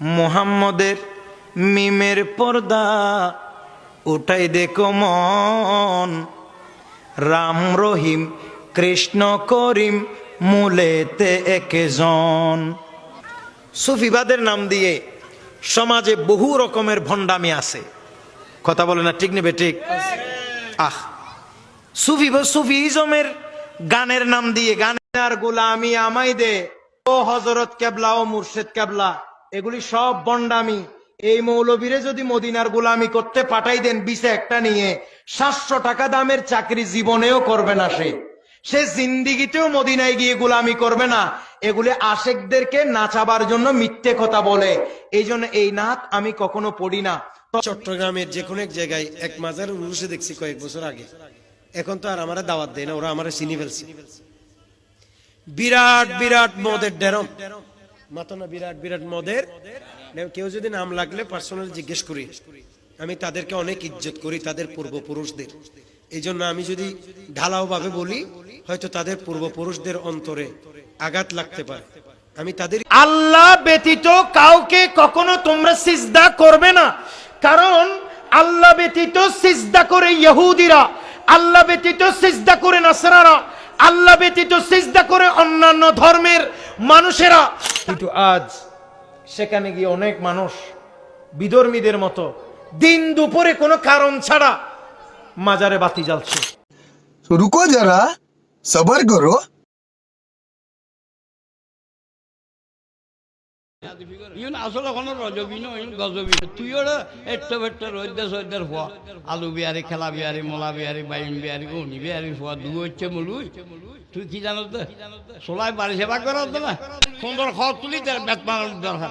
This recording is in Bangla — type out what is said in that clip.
মোহাম্মদের মিমের পর্দা উঠাই দেখো মন। রাম রহিম, কৃষ্ণ করিম মূলেতে একেজন। সুফিবাদের নাম দিয়ে সমাজে বহু রকমের ভণ্ডামি আছে। কথা বলে না, ঠিক নেবে, ঠিক? আহ! সুফি সুফিজমের গানের নাম দিয়ে, গানের গোলামি আমাই দে। ও হজরত কেবলা, ও মুর্শেদ কেবলা। এগুলি সব বন্ডামি। এই মৌলবীরে যদি মদিনার গোলামি করতে পাঠাই দেন বিশে একটা নিয়ে, সাতশো টাকা দামের চাকরি জীবনেও করবে না সে। সে জিন্দিগিতেও মদিনায় গিয়ে গোলামি করবে না। এগুলি আশেকদেরকে নাচাবার জন্য মিথ্যে কথা বলে। এই জন্য এই নাচ আমি কখনো পড়ি না। চট্টগ্রামের যে কোনো এক জায়গায় এক মাজার উরুষে দেখছি কয়েক বছর আগে। এখন তো আর আমার দাওয়াত দেয় না, ওরা আমার চিনি ফেলছে। বিরাট বিরাট মদের ডেরম। মাতো না বিরাট বিরাট মদের। কেউ যদি নাম লাগলে পার্সোনাল জিজ্ঞেস করি। আমি তাদেরকে অনেক ইজ্জত করি, তাদের পূর্বপুরুষদের। এই জন্য আমি যদি ঢালাও ভাবে বলি, হয়তো তাদের পূর্বপুরুষদের অন্তরে আঘাত লাগতে পারে। আমি তাদের আল্লাহ ব্যতীত কাউকে কখনো তোমরা সিজদা করবে না। কারণ আল্লাহ ব্যতীত সিজদা করে ইহুদিরা, আল্লাহ ব্যতীত সিজদা করে নাসরারা, আল্লাহ ব্যতীত সিজদা করে অন্যান্য ধর্মের মানুষেরা। কিন্তু আজ সেখানে গিয়ে অনেক মানুষ বিধর্মীদের মতো দিন দুপুরে কোনো কারণ ছাড়া মাজারে বাতি জ্বালছে। রুকো যারা সবার করো। ইউন আসলে কোনো রজবি নয় গজবি। তুই ওরা একটা একটা রোদ্দার সদ্দার ফোয়া। আলু বিহারি, খেলা বিহারি, মোলা বিহারি বাইন বিহারি উনি বিহারি ফোয়া, দু হচ্ছে মুলুই। তুই কি জানো তো সোলাই বাড়ি সেবা করার তো না সুন্দর খড় তুলি, তার বেতমান দরকার।